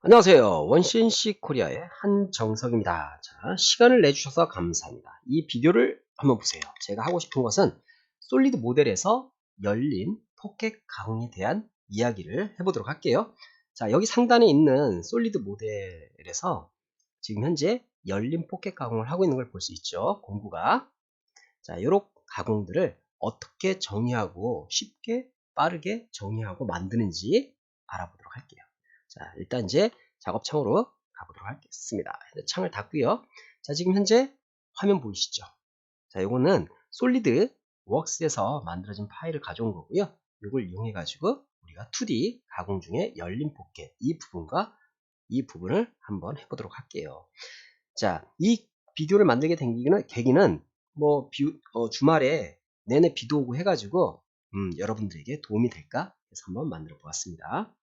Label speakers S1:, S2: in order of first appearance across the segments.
S1: 안녕하세요. 원CNC 코리아의 한정석입니다. 자, 시간을 내주셔서 감사합니다. 이 비디오를 한번 보세요. 제가 하고 싶은 것은 솔리드 모델에서 열린 포켓 가공에 대한 이야기를 해보도록 할게요. 자, 여기 상단에 있는 솔리드 모델에서 지금 현재 열린 포켓 가공을 하고 있는 걸 볼 수 있죠. 공구가. 자, 이런 가공들을 어떻게 정의하고 쉽게 빠르게 정의하고 만드는지 알아보도록 할게요. 자, 일단 이제 작업창으로 가보도록 하겠습니다. 창을 닫고요. 자, 지금 현재 화면 보이시죠? 자, 요거는 솔리드 웍스에서 만들어진 파일을 가져온 거고요. 이걸 이용해 가지고 우리가 2D 가공 중에 열린 포켓 이 부분과 이 부분을 한번 해보도록 할게요. 자, 이 비디오를 만들게 된 계기는, 계기는 뭐 비, 어, 주말에 내내 비도 오고 해가지고 음, 여러분들에게 도움이 될까 해서 한번 만들어 보았습니다.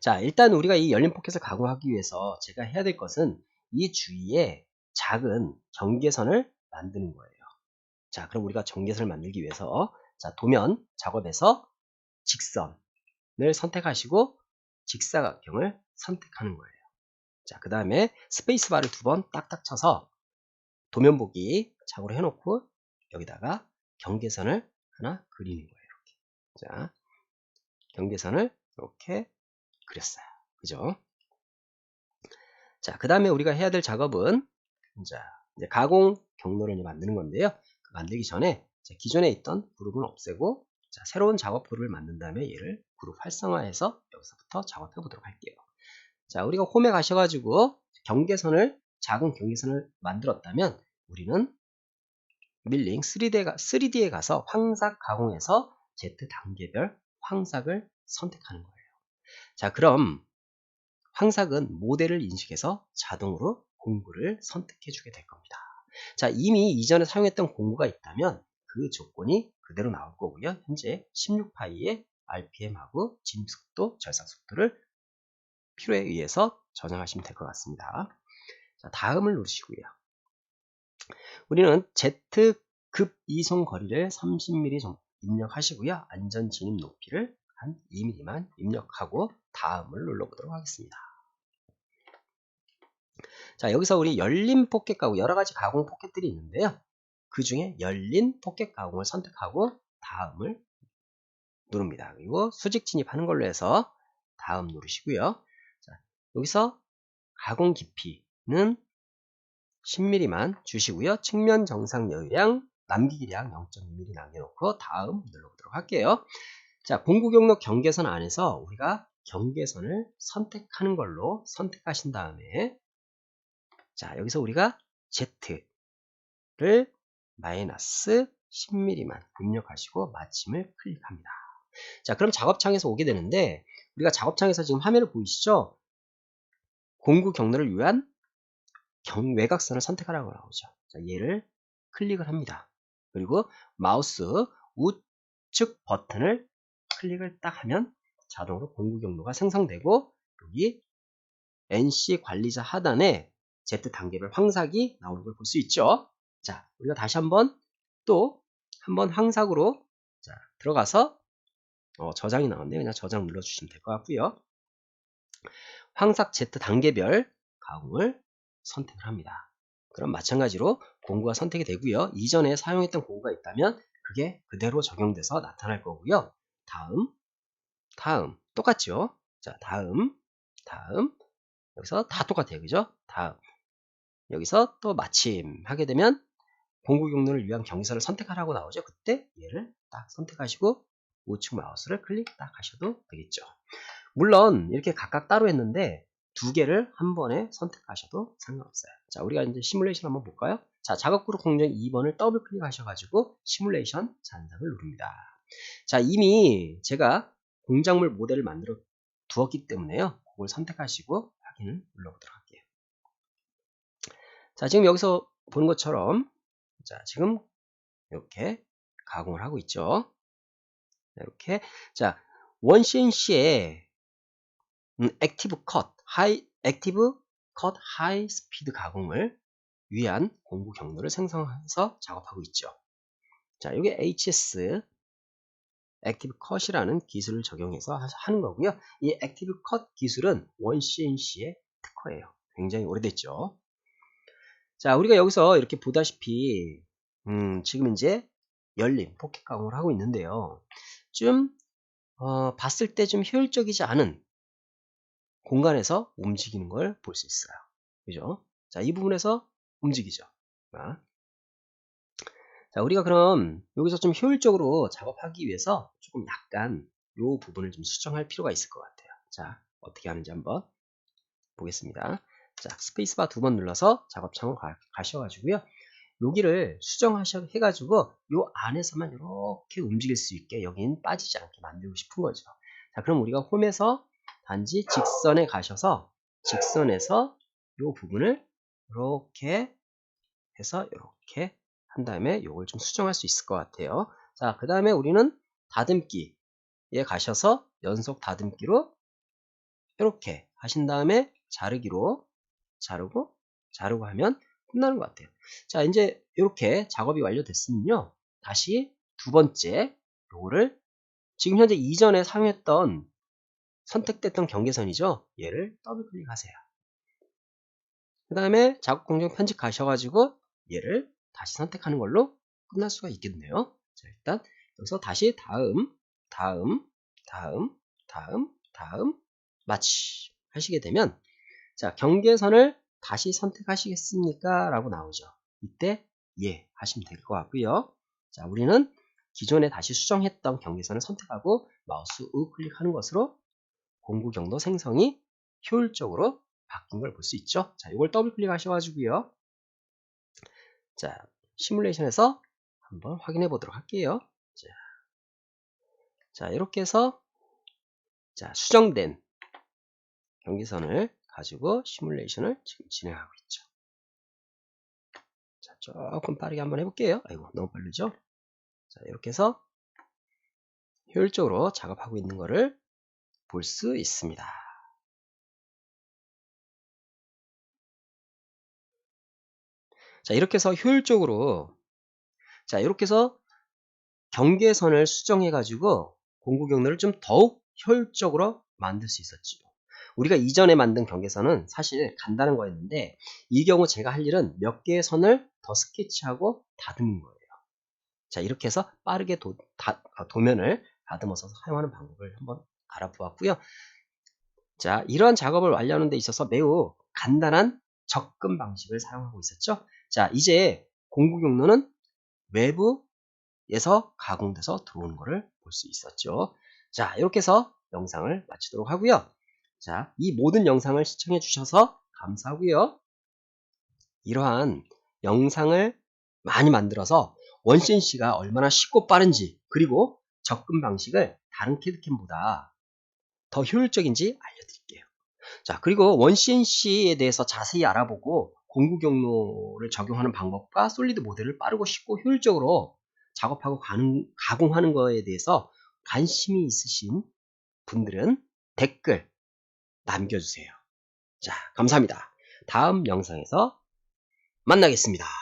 S1: 자, 일단 우리가 이 열린 포켓을 가공하기 위해서 제가 해야 될 것은 이 주위에 작은 경계선을 만드는 거예요. 자, 그럼 우리가 경계선을 만들기 위해서 자, 도면 작업에서 직선을 선택하시고 직사각형을 선택하는 거예요. 자, 그 다음에 스페이스바를 두 번 딱딱 쳐서 도면 보기 작업을 해놓고 여기다가 경계선을 하나 그리는 거예요. 이렇게. 자, 경계선을 이렇게 그렸어요. 그죠? 자, 그 다음에 우리가 해야 될 작업은 자, 이제 가공 경로를 만드는 건데요. 그 만들기 전에 기존에 있던 그룹은 없애고 자, 새로운 작업 그룹을 만든 다음에 얘를 그룹 활성화해서 여기서부터 작업해 보도록 할게요. 자, 우리가 홈에 가셔가지고 경계선을 작은 경계선을 만들었다면 우리는 밀링 3D에, 3D에 가서 황삭 가공해서 Z 단계별 황삭을 선택하는 거예요. 자, 그럼 황삭은 모델을 인식해서 자동으로 공구를 선택해 주게 될 겁니다. 자, 이미 이전에 사용했던 공구가 있다면 그 조건이 그대로 나올 거고요. 현재 16파이의 RPM하고 진속도, 절삭 속도를 필요에 의해서 저장하시면 될 것 같습니다. 자, 다음을 누르시고요. 우리는 Z급 이송 거리를 30mm 정도 입력하시고요. 안전 진입 높이를 한 2mm만 입력하고 다음을 눌러보도록 하겠습니다. 자, 여기서 우리 열린 포켓 가공, 여러 가지 가공 포켓들이 있는데요. 그 중에 열린 포켓 가공을 선택하고 다음을 누릅니다. 그리고 수직 진입하는 걸로 해서 다음 누르시고요. 자, 여기서 가공 깊이는 10mm만 주시고요. 측면 정상 여유량, 남기기량 0.2mm 남겨놓고 다음 눌러보도록 할게요. 자, 공구 경로 경계선 안에서 우리가 경계선을 선택하는 걸로 선택하신 다음에 자, 여기서 우리가 Z를 마이너스 10mm만 입력하시고 마침을 클릭합니다. 자, 그럼 작업창에서 오게 되는데 우리가 작업창에서 지금 화면을 보이시죠? 공구 경로를 위한 경, 외곽선을 선택하라고 나오죠. 자, 얘를 클릭을 합니다. 그리고 마우스 우측 버튼을 클릭을 딱 하면 자동으로 공구 경로가 생성되고 여기 NC 관리자 하단에 Z 단계별 황삭이 나오는 걸 볼 수 있죠. 자, 우리가 다시 한번 또 한번 황삭으로 자, 들어가서 어, 저장이 나왔네요. 그냥 저장 눌러주시면 될 것 같고요. 황삭 Z 단계별 가공을 선택을 합니다. 그럼 마찬가지로 공구가 선택이 되고요. 이전에 사용했던 공구가 있다면 그게 그대로 적용돼서 나타날 거고요. 다음, 다음, 똑같죠? 자, 다음, 다음, 여기서 다 똑같아요. 그죠? 다음. 여기서 또 마침 하게 되면 공구 경로를 위한 경선을 선택하라고 나오죠. 그때 얘를 딱 선택하시고 우측 마우스를 클릭 딱 하셔도 되겠죠. 물론 이렇게 각각 따로 했는데 두 개를 한 번에 선택하셔도 상관없어요. 자, 우리가 이제 시뮬레이션 한번 볼까요? 자, 작업 그룹 공정 2번을 더블 클릭하셔가지고 시뮬레이션 잔상을 누릅니다. 자, 이미 제가 공작물 모델을 만들어 두었기 때문에요. 그걸 선택하시고 확인을 눌러보도록 할게요. 자, 지금 여기서 보는 것처럼 자, 지금 이렇게 가공을 하고 있죠. 이렇게 자, 원CNC의 음, 액티브 컷, 하이 액티브 컷 하이 스피드 가공을 위한 공구 경로를 생성해서 작업하고 있죠. 자, 이게 HS 액티브 컷이라는 기술을 적용해서 하- 하는 거고요. 이 액티브 컷 기술은 원CNC의 특허예요. 굉장히 오래됐죠. 자, 우리가 여기서 이렇게 보다시피 음, 지금 이제 열린 포켓 가공을 하고 있는데요. 좀 어, 봤을 때 좀 효율적이지 않은 공간에서 움직이는 걸 볼 수 있어요. 그죠? 자, 이 부분에서 움직이죠. 자, 자, 우리가 그럼 여기서 좀 효율적으로 작업하기 위해서 조금 약간 이 부분을 좀 수정할 필요가 있을 것 같아요. 자, 어떻게 하는지 한번 보겠습니다. 자, 스페이스바 두 번 눌러서 작업창으로 가, 가셔가지고요. 여기를 수정하셔 해가지고 요 안에서만 이렇게 움직일 수 있게 여긴 빠지지 않게 만들고 싶은 거죠. 자, 그럼 우리가 홈에서 단지 직선에 가셔서 직선에서 요 부분을 이렇게 해서 이렇게 한 다음에 요걸 좀 수정할 수 있을 것 같아요. 자, 그 다음에 우리는 다듬기에 가셔서 연속 다듬기로 이렇게 하신 다음에 자르기로 자르고 자르고 하면 끝나는 것 같아요. 자, 이제 이렇게 작업이 완료됐으면요. 다시 두 번째 요거를 지금 현재 이전에 사용했던 선택됐던 경계선이죠. 얘를 더블 클릭하세요. 그 다음에 작업 공정 편집 가셔가지고 얘를 다시 선택하는 걸로 끝날 수가 있겠네요. 자, 일단 여기서 다시 다음, 다음, 다음, 다음, 다음, 마치 하시게 되면 자, 경계선을 다시 선택하시겠습니까? 라고 나오죠. 이때 예 하시면 될 것 같고요. 자, 우리는 기존에 다시 수정했던 경계선을 선택하고 마우스 우클릭하는 것으로 공구 경로 생성이 효율적으로 바뀐 걸 볼 수 있죠. 자, 이걸 더블 클릭하셔가지고요. 자, 시뮬레이션에서 한번 확인해 보도록 할게요. 자, 자 이렇게 해서 자, 수정된 경계선을 가지고 시뮬레이션을 지금 진행하고 있죠. 자, 조금 빠르게 한번 해볼게요. 아이고, 너무 빠르죠? 자, 이렇게 해서 효율적으로 작업하고 있는 것을 볼 수 있습니다. 자, 이렇게 해서 효율적으로 자, 이렇게 해서 경계선을 수정해 가지고 공구 경로를 좀 더욱 효율적으로 만들 수 있었죠. 우리가 이전에 만든 경계선은 사실 간단한 거였는데 이 경우 제가 할 일은 몇 개의 선을 더 스케치하고 다듬은 거예요. 자, 이렇게 해서 빠르게 도, 다, 아, 도면을 다듬어서 사용하는 방법을 한번 알아보았고요. 자, 이러한 작업을 완료하는 데 있어서 매우 간단한 접근 방식을 사용하고 있었죠. 자, 이제 공구 경로는 외부에서 가공돼서 들어오는 것을 볼 수 있었죠. 자, 이렇게 해서 영상을 마치도록 하고요. 자, 이 모든 영상을 시청해 주셔서 감사하고요. 이러한 영상을 많이 만들어서 원CNC가 얼마나 쉽고 빠른지 그리고 접근 방식을 다른 캐드캠보다 더 효율적인지 알려드릴게요. 자, 그리고 원CNC에 대해서 자세히 알아보고 공구 경로를 적용하는 방법과 솔리드 모델을 빠르고 쉽고 효율적으로 작업하고 가공하는 것에 대해서 관심이 있으신 분들은 댓글 남겨주세요. 자, 감사합니다. 다음 영상에서 만나겠습니다.